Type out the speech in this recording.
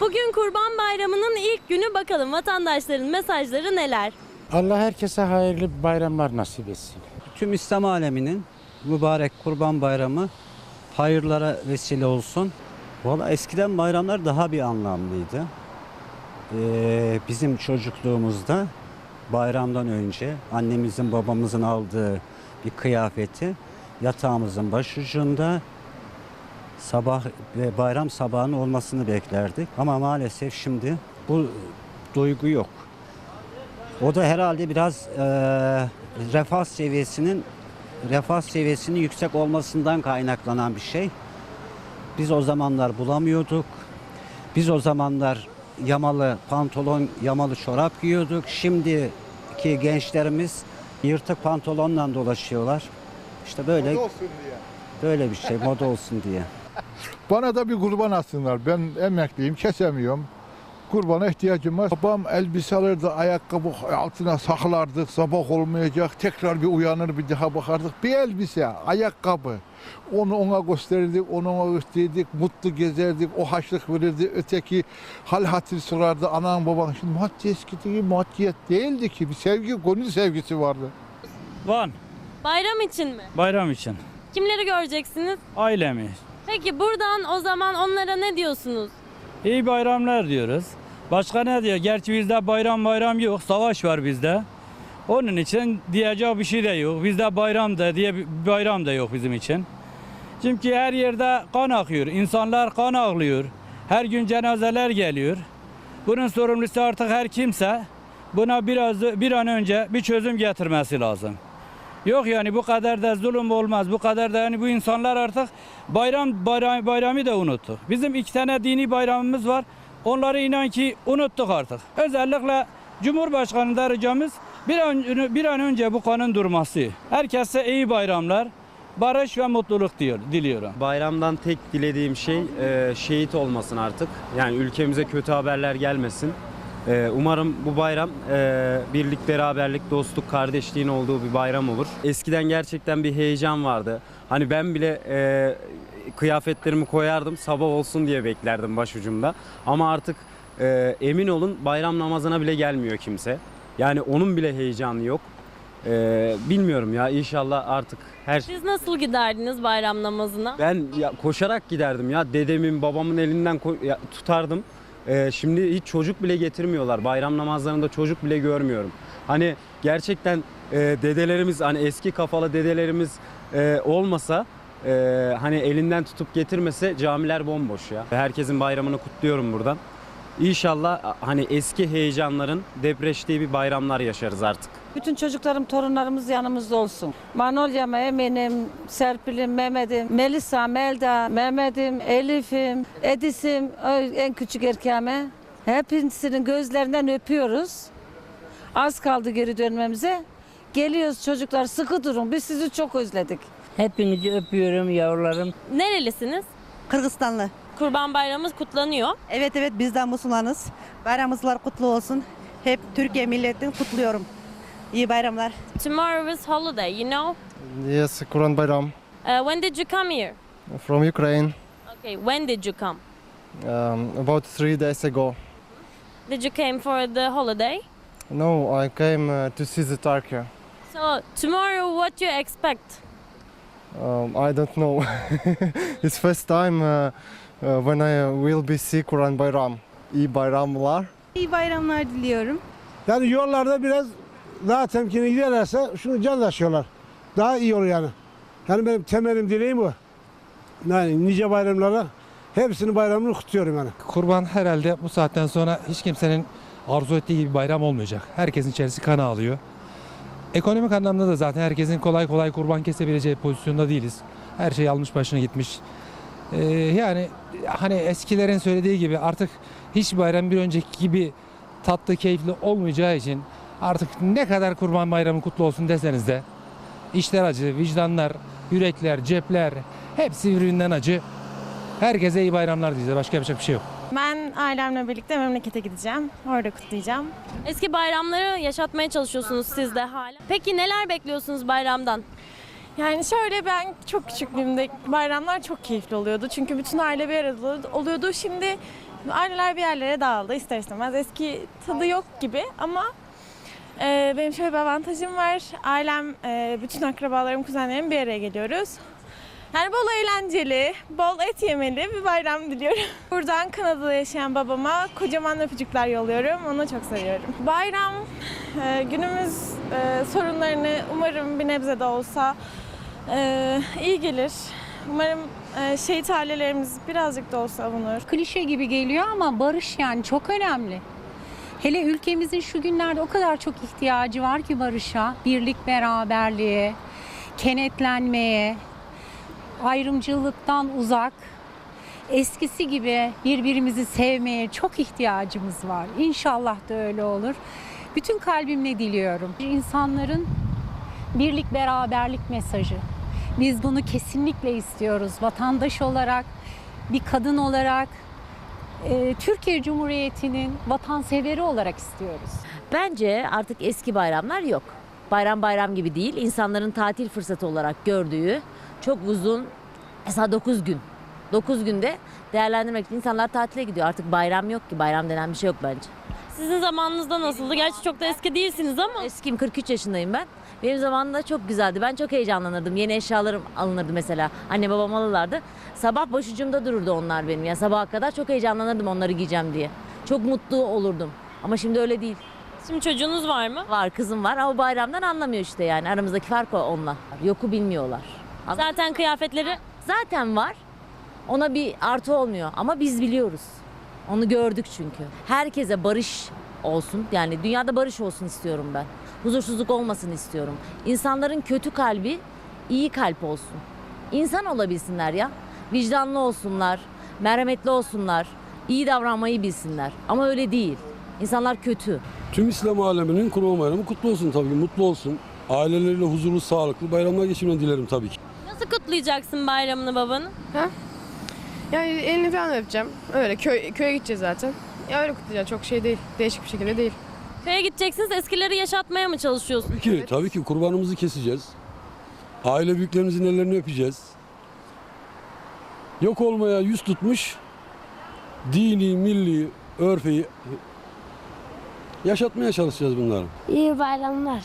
Bugün Kurban Bayramı'nın ilk günü bakalım vatandaşların mesajları neler? Allah herkese hayırlı bayramlar nasip etsin. Tüm İslam aleminin mübarek Kurban Bayramı hayırlara vesile olsun. Valla eskiden bayramlar daha bir anlamlıydı. Ee, bizim çocukluğumuzda bayramdan önce annemizin babamızın aldığı bir kıyafeti yatağımızın başucunda sabah ve bayram sabahının olmasını beklerdik. Ama maalesef şimdi bu duygu yok. O da herhalde biraz eee, refah seviyesinin refah seviyesinin yüksek olmasından kaynaklanan bir şey. Biz o zamanlar bulamıyorduk. Biz o zamanlar yamalı pantolon, yamalı çorap giyiyorduk. Şimdiki gençlerimiz yırtık pantolonla dolaşıyorlar. İşte böyle böyle bir şey moda olsun diye. Bana da bir kurban atsınlar. Ben emekliyim, kesemiyorum. Kurbana ihtiyacım var. Babam elbise alırdı, ayakkabı altına saklardık. Sabah olmayacak. Tekrar bir uyanır bir daha bakardık. Bir elbise, ayakkabı. Onu ona gösterirdik, onu ona gösterirdik. Mutlu gezerdik, o haçlık verirdi. Öteki hal hatır sorardı. Anan baban şimdi maddi eskideki maddiyet değildi ki. Bir sevgi, gönül sevgisi vardı. Van Bayram için mi? bayram için. Kimleri göreceksiniz? Ailemi. Peki buradan o zaman onlara ne diyorsunuz? İyi bayramlar diyoruz. Başka ne diyor? Gerçi bizde bayram bayram yok. Savaş var bizde. Onun için diyecek bir şey de yok. Bizde bayram da diye bayram da yok bizim için. Çünkü her yerde kan akıyor. İnsanlar kan ağlıyor. Her gün cenazeler geliyor. Bunun sorumlusu artık her kimse buna biraz bir an önce bir çözüm getirmesi lazım. Yok yani bu kadar da zulüm olmaz. Bu kadar da yani bu insanlar artık bayram, bayram bayramı da unuttu. Bizim iki tane dini bayramımız var. Onları inan ki unuttuk artık. Özellikle Cumhurbaşkanı da ricamız bir an, bir an önce bu kanın durması. Herkese iyi bayramlar, barış ve mutluluk diyor, diliyorum. Bayramdan tek dilediğim şey e, şehit olmasın artık. Yani ülkemize kötü haberler gelmesin. E, umarım bu bayram e, birlik, beraberlik, dostluk, kardeşliğin olduğu bir bayram olur. Eskiden gerçekten bir heyecan vardı. Hani ben bile e, kıyafetlerimi koyardım sabah olsun diye beklerdim başucumda. Ama artık e, emin olun bayram namazına bile gelmiyor kimse. Yani onun bile heyecanı yok. E, bilmiyorum ya inşallah artık her. Siz nasıl giderdiniz bayram namazına? Ben ya koşarak giderdim ya dedemin babamın elinden ya tutardım. Ee, şimdi hiç çocuk bile getirmiyorlar. Bayram namazlarında çocuk bile görmüyorum. Hani gerçekten e, dedelerimiz hani eski kafalı dedelerimiz e, olmasa e, hani elinden tutup getirmese camiler bomboş ya. Herkesin bayramını kutluyorum buradan. İnşallah hani eski heyecanların depreştiği bir bayramlar yaşarız artık. Bütün çocuklarım, torunlarımız yanımızda olsun. Manolya'm, Eminim, Serpil'im, Mehmet'im, Melisa, Melda, Mehmet'im, Elif'im, Edis'im, en küçük erkeğime. Hepsinin gözlerinden öpüyoruz. Az kaldı geri dönmemize. Geliyoruz çocuklar sıkı durun. Biz sizi çok özledik. Hepinizi öpüyorum yavrularım. Nerelisiniz? Kırgızistanlı. Kurban Bayramımız kutlanıyor. Evet evet biz de Müslümanız. Bayramımızlar kutlu olsun. Hep Türkiye milletini kutluyorum. İyi bayramlar. Tomorrow is holiday, you know? Yes, Kurban Bayram Uh, when did you come here? from Ukraine Okay, when did you come? um, about three days ago. Did you came for the holiday? No, I came uh, to see the Turkey. So tomorrow what you expect? Um, I don't know. it's first time uh, uh, when I will be see Kurban Bayram. İyi bayramlar. İyi bayramlar diliyorum. Yani yollarda biraz daha temkinli giderlerse şunu can taşıyorlar. Daha iyi olur yani. Yani benim temelim dileğim bu. Yani nice bayramlara hepsinin bayramını kutluyorum yani. Kurban herhalde bu saatten sonra hiç kimsenin arzu ettiği gibi bir bayram olmayacak. Herkesin içerisi kan ağlıyor. Ekonomik anlamda da zaten herkesin kolay kolay kurban kesebileceği pozisyonda değiliz. Her şey almış başına gitmiş. Ee, yani hani eskilerin söylediği gibi artık hiç bayram bir önceki gibi tatlı keyifli olmayacağı için artık ne kadar kurban bayramı kutlu olsun deseniz de işler acı, vicdanlar, yürekler, cepler hepsi birbirinden acı. Herkese iyi bayramlar diyeceğiz. Başka yapacak bir şey yok. Ben ailemle birlikte memlekete gideceğim. Orada kutlayacağım. Eski bayramları yaşatmaya çalışıyorsunuz siz de hala. Peki neler bekliyorsunuz bayramdan? Yani şöyle ben çok küçüklüğümde bayramlar çok keyifli oluyordu. Çünkü bütün aile bir arada oluyordu. Şimdi aileler bir yerlere dağıldı ister istemez. Eski tadı yok gibi ama e, benim şöyle bir avantajım var. Ailem, e, bütün akrabalarım, kuzenlerim bir araya geliyoruz. Yani bol eğlenceli, bol et yemeli bir bayram diliyorum. Buradan Kanada'da yaşayan babama kocaman öpücükler yolluyorum. Onu çok seviyorum. Bayram e, günümüz e, sorunlarını umarım bir nebze de olsa e, iyi gelir. Umarım e, şehit ailelerimiz birazcık da olsa avunur. Klişe gibi geliyor ama barış yani çok önemli. Hele ülkemizin şu günlerde o kadar çok ihtiyacı var ki barışa, birlik beraberliğe, kenetlenmeye, ayrımcılıktan uzak, eskisi gibi birbirimizi sevmeye çok ihtiyacımız var. İnşallah da öyle olur. Bütün kalbimle diliyorum. İnsanların birlik beraberlik mesajı. Biz bunu kesinlikle istiyoruz. Vatandaş olarak, bir kadın olarak, e, Türkiye Cumhuriyeti'nin vatanseveri olarak istiyoruz. Bence artık eski bayramlar yok. Bayram bayram gibi değil. İnsanların tatil fırsatı olarak gördüğü çok uzun mesela 9 gün. 9 günde değerlendirmek için insanlar tatile gidiyor. Artık bayram yok ki. Bayram denen bir şey yok bence. Sizin zamanınızda nasıldı? Gerçi çok da eski değilsiniz ama. Eskiyim 43 yaşındayım ben. Benim zamanımda çok güzeldi. Ben çok heyecanlanırdım. Yeni eşyalarım alınırdı mesela. Anne babam alırlardı. Sabah başucumda dururdu onlar benim. Yani sabaha kadar çok heyecanlanırdım onları giyeceğim diye. Çok mutlu olurdum. Ama şimdi öyle değil. Şimdi çocuğunuz var mı? Var kızım var ama bayramdan anlamıyor işte yani. Aramızdaki fark o onunla. Yoku bilmiyorlar. Zaten kıyafetleri Zaten var. Ona bir artı olmuyor ama biz biliyoruz. Onu gördük çünkü. Herkese barış olsun. Yani dünyada barış olsun istiyorum ben. Huzursuzluk olmasın istiyorum. İnsanların kötü kalbi iyi kalp olsun. İnsan olabilsinler ya. Vicdanlı olsunlar, merhametli olsunlar, iyi davranmayı bilsinler. Ama öyle değil. İnsanlar kötü. Tüm İslam aleminin Kurban Bayramı kutlu olsun tabii ki, mutlu olsun. Aileleriyle huzurlu, sağlıklı bayramlar geçirmeni dilerim tabii ki. nasıl kutlayacaksın bayramını babanın? Yani elini falan öpeceğim. Öyle köy, köye gideceğiz zaten. Ya öyle kutlayacağız. Çok şey değil. Değişik bir şekilde değil. Köye gideceksiniz eskileri yaşatmaya mı çalışıyorsun? Tabii ki, tabii ki kurbanımızı keseceğiz. Aile büyüklerimizin ellerini öpeceğiz. Yok olmaya yüz tutmuş dini, milli, örfeyi yaşatmaya çalışacağız bunları. İyi bayramlar.